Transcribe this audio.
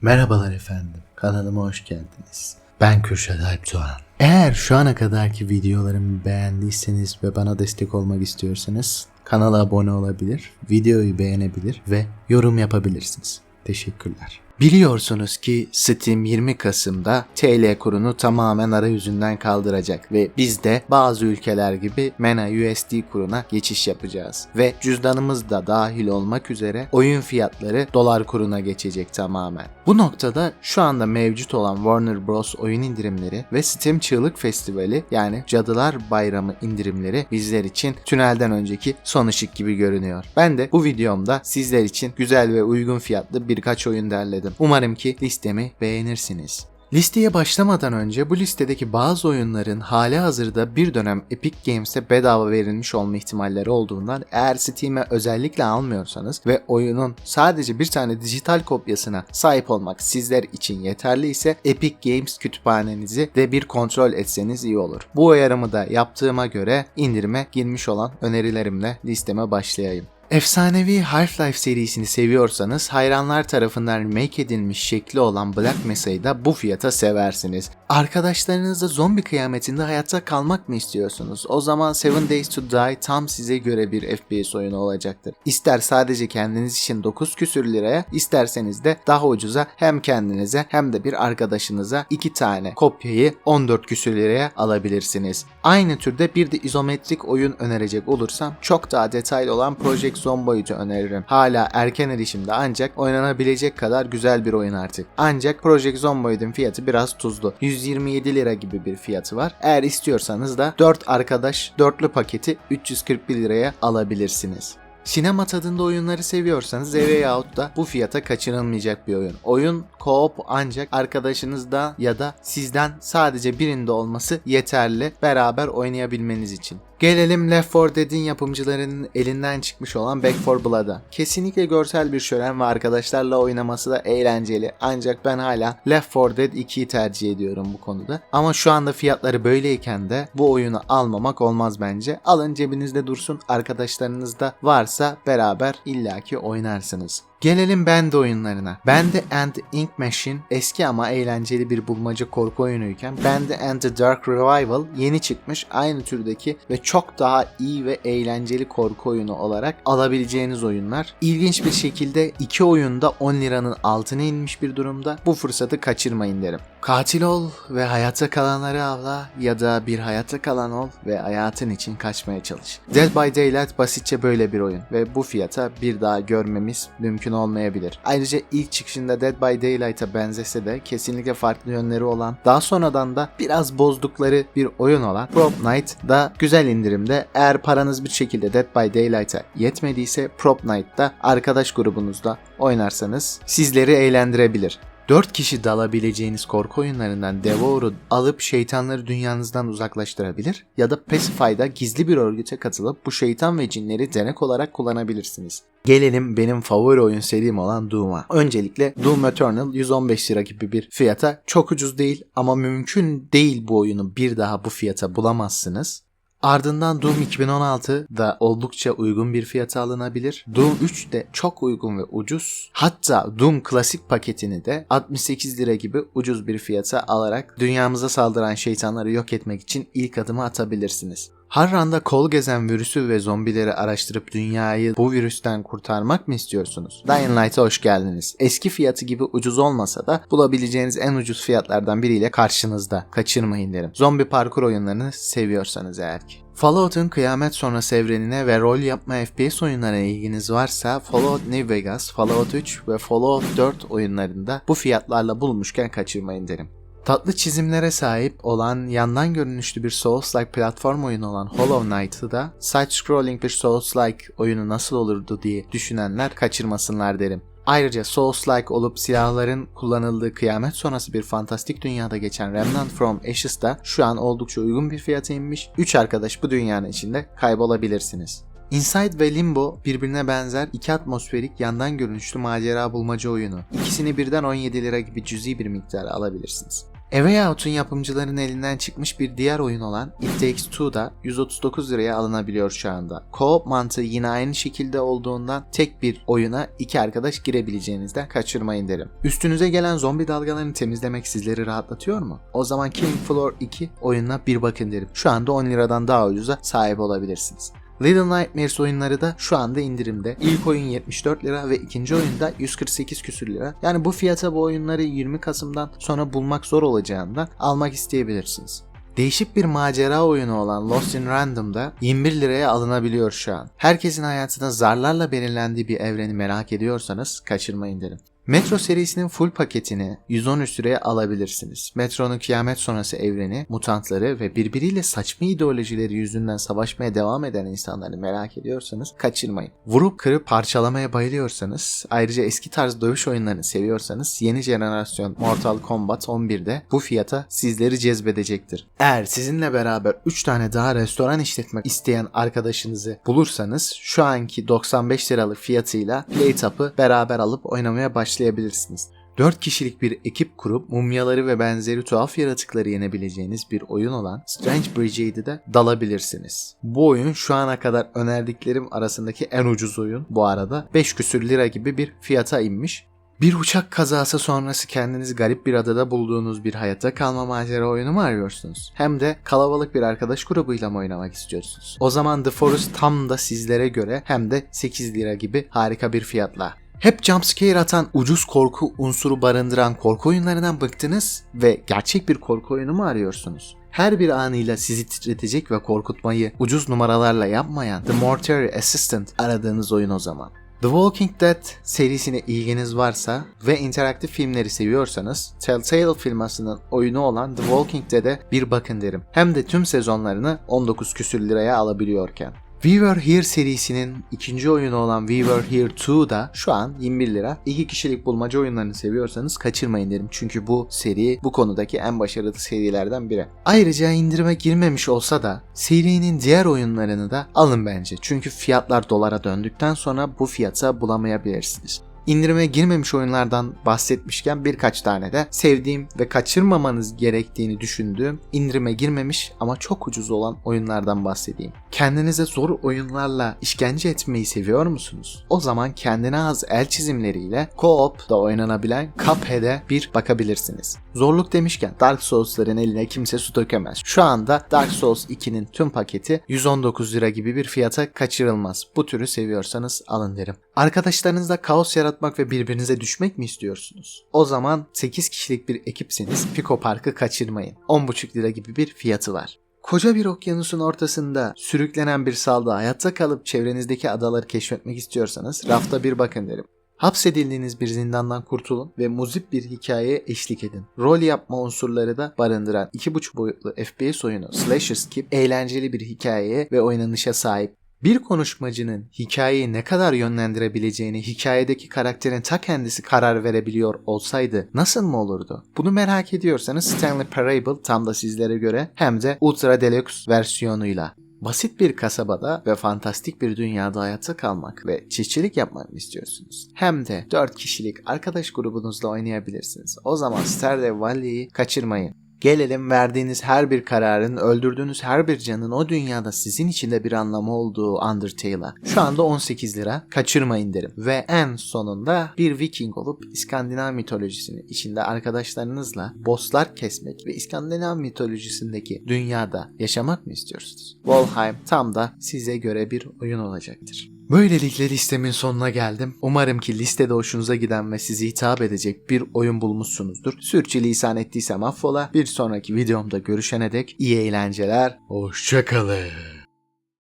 Merhabalar efendim. Kanalıma hoş geldiniz. Ben Kürşat Alp Doğan. Eğer şu ana kadarki videolarımı beğendiyseniz ve bana destek olmak istiyorsanız kanala abone olabilir, videoyu beğenebilir ve yorum yapabilirsiniz. Teşekkürler. Biliyorsunuz ki Steam 20 Kasım'da TL kurunu tamamen arayüzünden kaldıracak ve biz de bazı ülkeler gibi MENA USD kuruna geçiş yapacağız. Ve cüzdanımız da dahil olmak üzere oyun fiyatları dolar kuruna geçecek tamamen. Bu noktada şu anda mevcut olan Warner Bros. oyun indirimleri ve Steam Çığlık Festivali yani Cadılar Bayramı indirimleri bizler için tünelden önceki son ışık gibi görünüyor. Ben de bu videomda sizler için güzel ve uygun fiyatlı birkaç oyun derledim. Umarım ki listemi beğenirsiniz. Listeye başlamadan önce bu listedeki bazı oyunların hali hazırda bir dönem Epic Games'e bedava verilmiş olma ihtimalleri olduğundan eğer Steam'e özellikle almıyorsanız ve oyunun sadece bir tane dijital kopyasına sahip olmak sizler için yeterli ise Epic Games kütüphanenizi de bir kontrol etseniz iyi olur. Bu uyarımı da yaptığıma göre indirime girmiş olan önerilerimle listeme başlayayım. Efsanevi Half-Life serisini seviyorsanız hayranlar tarafından remake edilmiş şekli olan Black Mesa'yı da bu fiyata seversiniz. Arkadaşlarınızla zombi kıyametinde hayatta kalmak mı istiyorsunuz? O zaman Seven Days to Die tam size göre bir FPS oyunu olacaktır. İster sadece kendiniz için 9 küsür liraya, isterseniz de daha ucuza hem kendinize hem de bir arkadaşınıza iki tane kopyayı 14 küsür liraya alabilirsiniz. Aynı türde bir de izometrik oyun önerecek olursam çok daha detaylı olan Project Zomboid'i öneririm. Hala erken erişimde ancak oynanabilecek kadar güzel bir oyun artık. Ancak Project Zomboid'in fiyatı biraz tuzlu. 127 lira gibi bir fiyatı var. Eğer istiyorsanız da 4 arkadaş dörtlü paketi 341 liraya alabilirsiniz. Sinema tadında oyunları seviyorsanız A Way Out da bu fiyata kaçırılmayacak bir oyun. Oyun co-op ancak arkadaşınızda ya da sizden sadece birinde olması yeterli beraber oynayabilmeniz için. Gelelim Left 4 Dead'in yapımcılarının elinden çıkmış olan Back 4 Blood'a. Kesinlikle görsel bir şölen ve arkadaşlarla oynaması da eğlenceli. Ancak ben hala Left 4 Dead 2'yi tercih ediyorum bu konuda. Ama şu anda fiyatları böyleyken de bu oyunu almamak olmaz bence. Alın cebinizde dursun. Arkadaşlarınız da varsa beraber illaki oynarsınız. Gelelim Band oyunlarına. Band and Ink Machine eski ama eğlenceli bir bulmaca korku oyunuyken Band and the Dark Revival yeni çıkmış aynı türdeki ve çok daha iyi ve eğlenceli korku oyunu olarak alabileceğiniz oyunlar. İlginç bir şekilde iki oyunda 10 liranın altına inmiş bir durumda. Bu fırsatı kaçırmayın derim. Katil ol ve hayatta kalanları avla ya da bir hayatta kalan ol ve hayatın için kaçmaya çalış. Dead by Daylight basitçe böyle bir oyun ve bu fiyata bir daha görmemiz mümkün olmayabilir. Ayrıca ilk çıkışında Dead by Daylight'a benzese de kesinlikle farklı yönleri olan, daha sonradan da biraz bozdukları bir oyun olan Prop Night da güzel indirimde. Eğer paranız bir şekilde Dead by Daylight'a yetmediyse Prop Night'ta arkadaş grubunuzda oynarsanız sizleri eğlendirebilir. 4 kişi dalabileceğiniz korku oyunlarından Devour'u alıp şeytanları dünyanızdan uzaklaştırabilir ya da Pacify'da gizli bir örgüte katılıp bu şeytan ve cinleri denek olarak kullanabilirsiniz. Gelelim benim favori oyun serim olan Doom'a. Öncelikle Doom Eternal 115 lira gibi bir fiyata çok ucuz değil ama mümkün değil bu oyunu bir daha bu fiyata bulamazsınız. Ardından Doom 2016 da oldukça uygun bir fiyata alınabilir. Doom 3 de çok uygun ve ucuz. Hatta Doom klasik paketini de 68 lira gibi ucuz bir fiyata alarak dünyamıza saldıran şeytanları yok etmek için ilk adımı atabilirsiniz. Harran'da kol gezen virüsü ve zombileri araştırıp dünyayı bu virüsten kurtarmak mı istiyorsunuz? Dying Light'a hoş geldiniz. Eski fiyatı gibi ucuz olmasa da bulabileceğiniz en ucuz fiyatlardan biriyle karşınızda. Kaçırmayın derim. Zombi parkur oyunlarını seviyorsanız eğer ki. Fallout'un kıyamet sonrası evrenine ve rol yapma FPS oyunlarına ilginiz varsa Fallout New Vegas, Fallout 3 ve Fallout 4 oyunlarında bu fiyatlarla bulmuşken kaçırmayın derim. Tatlı çizimlere sahip olan yandan görünüşlü bir Souls-like platform oyunu olan Hollow Knight'ı da side-scrolling bir Souls-like oyunu nasıl olurdu diye düşünenler kaçırmasınlar derim. Ayrıca Souls-like olup silahların kullanıldığı kıyamet sonrası bir fantastik dünyada geçen Remnant from Ashes da şu an oldukça uygun bir fiyata inmiş. 3 arkadaş bu dünyanın içinde kaybolabilirsiniz. Inside ve Limbo birbirine benzer iki atmosferik yandan görünüşlü macera bulmaca oyunu. İkisini birden 17 lira gibi cüzi bir miktara alabilirsiniz. A Way Out'un yapımcıların elinden çıkmış bir diğer oyun olan It Takes Two da 139 liraya alınabiliyor şu anda. Co-op mantığı yine aynı şekilde olduğundan tek bir oyuna iki arkadaş girebileceğinizden kaçırmayın derim. Üstünüze gelen zombi dalgalarını temizlemek sizleri rahatlatıyor mu? O zaman Killing Floor 2 oyununa bir bakın derim. Şu anda 10 liradan daha ucuza sahip olabilirsiniz. Little Nightmares oyunları da şu anda indirimde. İlk oyun 74 lira ve ikinci oyunda 148 küsür lira. Yani bu fiyata bu oyunları 20 Kasım'dan sonra bulmak zor olacağından almak isteyebilirsiniz. Değişik bir macera oyunu olan Lost in Random'da 21 liraya alınabiliyor şu an. Herkesin hayatında zarlarla belirlendiği bir evreni merak ediyorsanız kaçırmayın derim. Metro serisinin full paketini 113 liraya alabilirsiniz. Metro'nun kıyamet sonrası evreni, mutantları ve birbiriyle saçma ideolojileri yüzünden savaşmaya devam eden insanları merak ediyorsanız kaçırmayın. Vurup kırıp parçalamaya bayılıyorsanız, ayrıca eski tarz dövüş oyunlarını seviyorsanız yeni jenerasyon Mortal Kombat 11'de bu fiyata sizleri cezbedecektir. Eğer sizinle beraber 3 tane daha restoran işletmek isteyen arkadaşınızı bulursanız şu anki 95 liralık fiyatıyla Playtop'ı beraber alıp oynamaya başlayabilirsiniz başlayabilirsiniz. 4 kişilik bir ekip kurup mumyaları ve benzeri tuhaf yaratıkları yenebileceğiniz bir oyun olan Strange Brigade'e de dalabilirsiniz. Bu oyun şu ana kadar önerdiklerim arasındaki en ucuz oyun bu arada. 5 küsür lira gibi bir fiyata inmiş. Bir uçak kazası sonrası kendinizi garip bir adada bulduğunuz bir hayatta kalma macera oyunu mu arıyorsunuz? Hem de kalabalık bir arkadaş grubuyla mı oynamak istiyorsunuz? O zaman The Forest tam da sizlere göre hem de 8 lira gibi harika bir fiyatla. Hep jumpscare atan ucuz korku unsuru barındıran korku oyunlarından bıktınız ve gerçek bir korku oyunu mu arıyorsunuz? Her bir anıyla sizi titretecek ve korkutmayı ucuz numaralarla yapmayan The Mortuary Assistant aradığınız oyun o zaman. The Walking Dead serisine ilginiz varsa ve interaktif filmleri seviyorsanız Telltale firmasının oyunu olan The Walking Dead'e bir bakın derim. Hem de tüm sezonlarını 19 küsür liraya alabiliyorken. We Were Here serisinin ikinci oyunu olan We Were Here 2 da şu an 21 lira. İki kişilik bulmaca oyunlarını seviyorsanız kaçırmayın derim. Çünkü bu seri bu konudaki en başarılı serilerden biri. Ayrıca indirime girmemiş olsa da serinin diğer oyunlarını da alın bence. Çünkü fiyatlar dolara döndükten sonra bu fiyata bulamayabilirsiniz. İndirime girmemiş oyunlardan bahsetmişken birkaç tane de sevdiğim ve kaçırmamanız gerektiğini düşündüğüm indirime girmemiş ama çok ucuz olan oyunlardan bahsedeyim. Kendinize zor oyunlarla işkence etmeyi seviyor musunuz? O zaman kendine az el çizimleriyle co-op da oynanabilen Cuphead'e bir bakabilirsiniz. Zorluk demişken Dark Souls'ların eline kimse su dökemez. Şu anda Dark Souls 2'nin tüm paketi 119 lira gibi bir fiyata kaçırılmaz. Bu türü seviyorsanız alın derim. Arkadaşlarınızla kaos yaratmak ve birbirinize düşmek mi istiyorsunuz? O zaman 8 kişilik bir ekipseniz Pico Park'ı kaçırmayın. 10,5 lira gibi bir fiyatı var. Koca bir okyanusun ortasında sürüklenen bir salda hayatta kalıp çevrenizdeki adaları keşfetmek istiyorsanız rafta bir bakın derim. Hapsedildiğiniz bir zindandan kurtulun ve muzip bir hikayeye eşlik edin. Rol yapma unsurları da barındıran 2.5 boyutlu FPS oyunu Slasher Skip eğlenceli bir hikayeye ve oynanışa sahip. Bir konuşmacının hikayeyi ne kadar yönlendirebileceğini hikayedeki karakterin ta kendisi karar verebiliyor olsaydı nasıl mı olurdu? Bunu merak ediyorsanız Stanley Parable tam da sizlere göre hem de Ultra Deluxe versiyonuyla. Basit bir kasabada ve fantastik bir dünyada hayatta kalmak ve çiftçilik yapmak istiyorsunuz? Hem de 4 kişilik arkadaş grubunuzla oynayabilirsiniz. O zaman Stardew Valley'i kaçırmayın. Gelelim verdiğiniz her bir kararın, öldürdüğünüz her bir canın o dünyada sizin için de bir anlamı olduğu Undertale'a. Şu anda 18 lira kaçırmayın derim. Ve en sonunda bir Viking olup İskandinav mitolojisini içinde arkadaşlarınızla bosslar kesmek ve İskandinav mitolojisindeki dünyada yaşamak mı istiyorsunuz? Valheim tam da size göre bir oyun olacaktır. Böylelikle listemin sonuna geldim. Umarım ki listede hoşunuza giden ve sizi hitap edecek bir oyun bulmuşsunuzdur. Sürçülisan ettiysem affola. Bir sonraki videomda görüşene dek iyi eğlenceler. Hoşçakalın.